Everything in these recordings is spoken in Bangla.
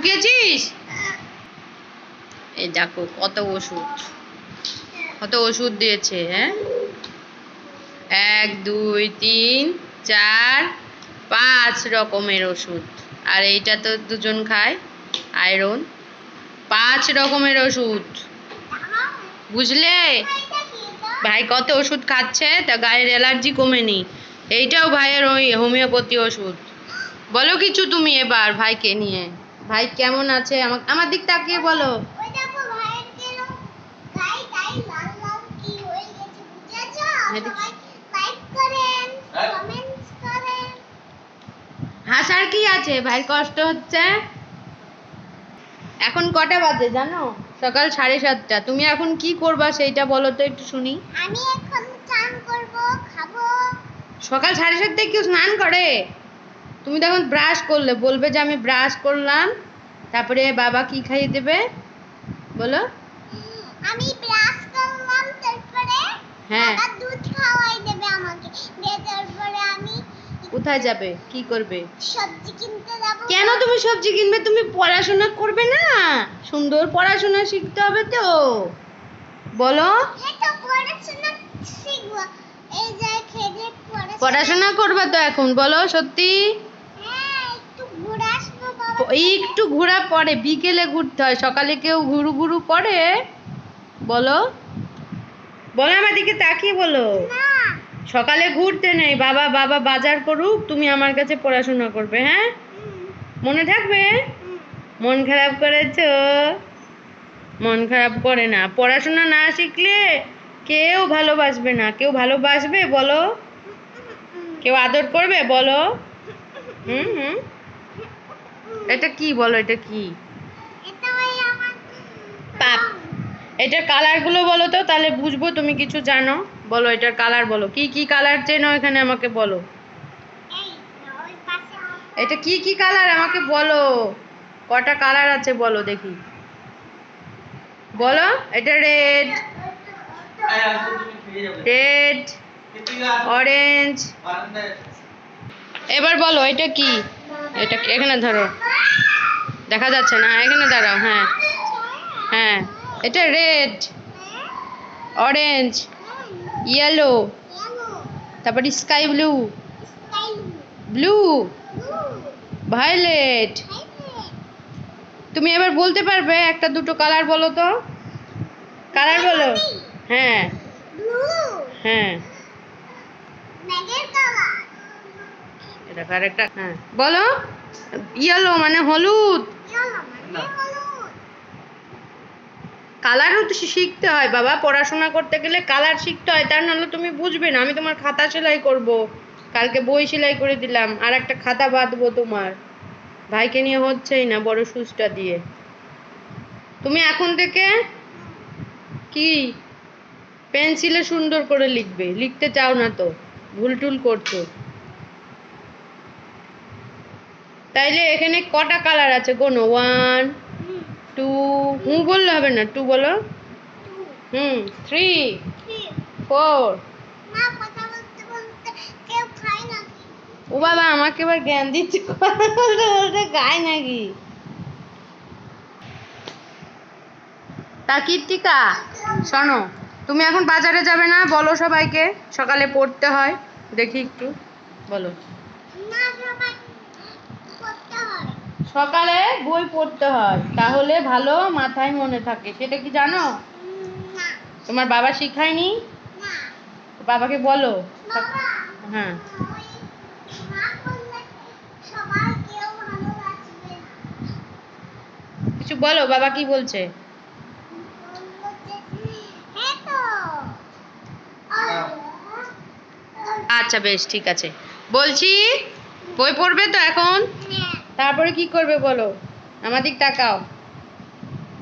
ঢুকিয়েছিস এই দেখো, কত ওষুধ। কত ওষুধ দিয়েছে হ্যাঁ? এক, দুই, তিন, চার, পাঁচ রকমের ওষুধ। আর এইটা তো দুজন খায়, আয়রন। পাঁচ রকমের ওষুধ। বুঝলে? ভাই কত ওষুধ খাচ্ছে, তা গায়ের অ্যালার্জি কমেনি। এইটাও ভাইয়ের ওই হোমিওপ্যাথি ওষুধ। বলো কিছু তুমি এবার ভাইকে নিয়ে। ভাই কেমন আছে? আমার আমার দিক তাকিয়ে বলো। ওই দেখো ভাইয়ের কেন? গায়ে গায়ে লাল লাল কি হয়ে হ্যাঁ। কমেন্টস করেন হাসার কি আছে? ভাই কষ্ট হচ্ছে? এখন কটা বাজে জানো? সকাল সাড়ে সাতটা। তুমি এখন কি করবা সেইটা বলো তো একটু শুনি। আমি এখন চান করব খাব। সকাল সাড়ে সাতটায় কেউ স্নান করে? তুমি তখন ব্রাশ করলে বলবে যে আমি ব্রাশ করলাম তারপরে বাবা কি খাইয়ে দেবে? বলো। আমি ব্রাশ করলাম তারপরে হ্যাঁ। বাবা দুধ খাওয়াই দেবে আমাকে। দিয়ে তারপরে আমি কোথায় যাবে? কি করবে? সবজি কিনতে যাব। কেন তুমি সবজি কিনবে? তুমি পড়াশোনা করবে না? সুন্দর পড়াশোনা শিখতে হবে তো। বলো। হ্যাঁ পড়াশোনা শিখব। এই যে খেয়ে পড়াশোনা করবা তো এখন বলো সত্যি? বাবা একটু ঘোরা পরে বিকেলে ঘুরতে হয়। সকালে কেউ ঘুরু ঘুরু করে? বলো। বলো আমার দিকে তাকিয়ে বলো। সকালে ঘুরতে নেই। বাবা বাবা বাজার করুক তুমি আমার কাছে পড়াশোনা করবে হ্যাঁ? মনে থাকবে? মন খারাপ করেছ? মন খারাপ করে না। পড়াশোনা না শিখলে কেউ ভালোবাসবে না। কেউ ভালোবাসবে? বলো। কেউ আদর করবে? বলো। হুম হুম। এটা কি বলো এটা কি? পাপ। এটার কালারগুলো বলো তো তাহলে বুঝব তুমি কিছু জানো। বলো এটার কালার বলো। কি কি কালার চেনো এখানে আমাকে বলো। এটা কি কি কালার আমাকে বলো। কটা কালার আছে বলো দেখি। বলো এটা রেড রেড অরেঞ্জ এবার বলো এটা কি? এটা এখানে ধরো। দেখা যাচ্ছে না? এখানে দাঁড়াও হ্যাঁ। হ্যাঁ। এটা রেড অরেঞ্জ ইয়েলো তারপর স্কাই ব্লু ব্লু ভায়োলেট তুমি এবার বলতে পারবে একটা দুটো কালার বলো তো। কালার বলো। হ্যাঁ। হ্যাঁ। এটা আরেকটা হ্যাঁ। বলো। ইয়েলো মানে হলুদ। কালারও তো শিখতে হয়, বাবা। পড়াশোনা করতে গেলে কালার শিখতে হয়, তার নাহলে তুমি বুঝবে না। আমি তোমার খাতা সেলাই করব। কালকে বই সেলাই করে দিলাম। আর একটা খাতা বাঁধবো তোমার। ভাইকে নিয়ে হচ্ছেই না বড় সুচটা দিয়ে। তুমি এখন থেকে কি? পেন্সিলে সুন্দর করে লিখবে। লিখতে চাও না তো। ভুল টুল করছ। তাইলে এখানে কটা কালার আছে কোনো ওয়ান টু হু বললে হবে না টু বলো। হুম থ্রি ফোর ও বাবা আমাকে এবার জ্ঞান দিচ্ছে কথা বলতে বলতে গায় নাকি? তা কীর্তিকা শোনো তুমি এখন বাজারে যাবে না? বলো সবাইকে সকালে পড়তে হয়। দেখি একটু বলো। সকালে বই পড়তে হয়। তাহলে ভালো মাথায় মনে থাকে। সেটা কি জানো? তোমার বাবা শিখায়নি? বাবাকে বলো। হ্যাঁ। কিছু বলো বাবা কি বলছে? আচ্ছা বেশ ঠিক আছে। বলছি বই পড়বে তো এখন? তারপরে কি করবে বলো? আমার দিক তাকাও।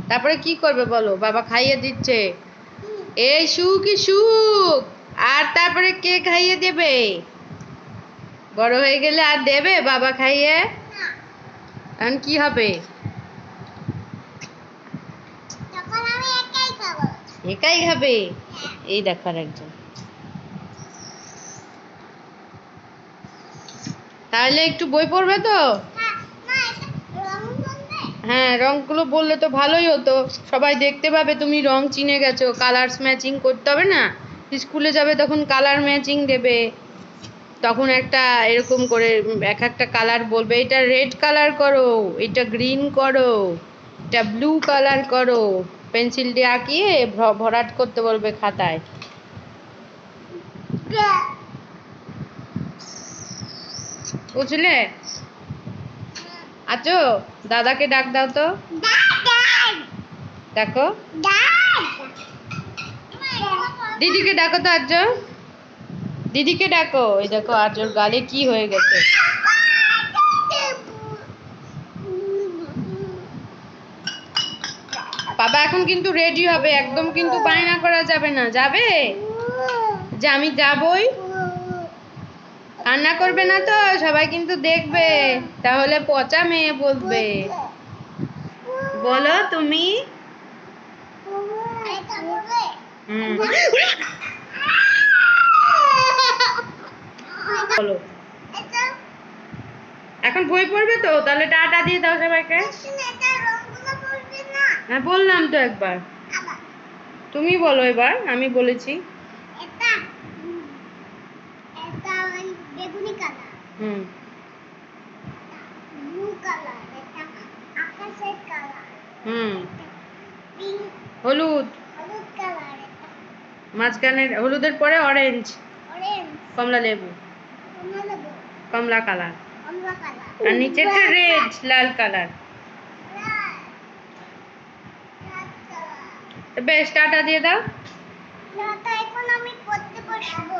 তারপরে কি করবে বলো? বাবা খাইয়ে দিচ্ছে। এই সুখই সুখ। আর তারপরে কে খাইয়ে দেবে? বড় হয়ে গেলে আর দেবে বাবা খাইয়ে? এখন কি হবে? একাই খাবে। এই দেখার একজন তাহলে একটু বই পড়বে তো? হ্যাঁ, না এটা রং বলবে রংগুলো বললে তো ভালোই হতো। সবাই দেখতে পাবে তুমি রং চিনে গেছো কালার্স ম্যাচিং করতে হবে না। স্কুলে যাবে তখন কালার ম্যাচিং দেবে। তখন একটা এরকম করে এক একটা কালার বলবে এটা রেড কালার করো এটা গ্রিন করো এটা ব্লু কালার করো। পেন্সিল দিয়ে আঁকিয়ে ভরাট করতে বলবে খাতায়। বুঝলে? আছো দাদাকে ডাক দাও তো। দেখো। দিদিকে ডাকো তো আর্য দিদিকে ডাকো। এই দেখো আর্যর গালে কি হয়ে গেছে। বাবা, এখন কিন্তু রেডি হবে। একদম কিন্তু বায়না করা যাবে না। যাবে? যে আমি যাবই। কান্না করবে না তো, সবাই কিন্তু দেখবে। তাহলে পচা মেয়ে বলবে। বলো তুমি। এখন বই পড়বে তো, তাহলে টাটা দিয়ে দাও সবাইকে। হ্যাঁ বললাম তো একবার। তুমি বলো এবার, আমি বলেছি বেগুনি কালার হুম। ব্লু কালার এটা আকাশের কালার হুম। হলুদ। হলুদ কালার মাঝখানে হলুদের পরে অরেঞ্জ অরেঞ্জ কমলা লেবু। কমলা লেবু। কমলা কালার কমলা কালার আর নিচেরটা রেড লাল কালার বেশ টাটা দিয়ে দাও। এখন আমি পড়তে বসবো।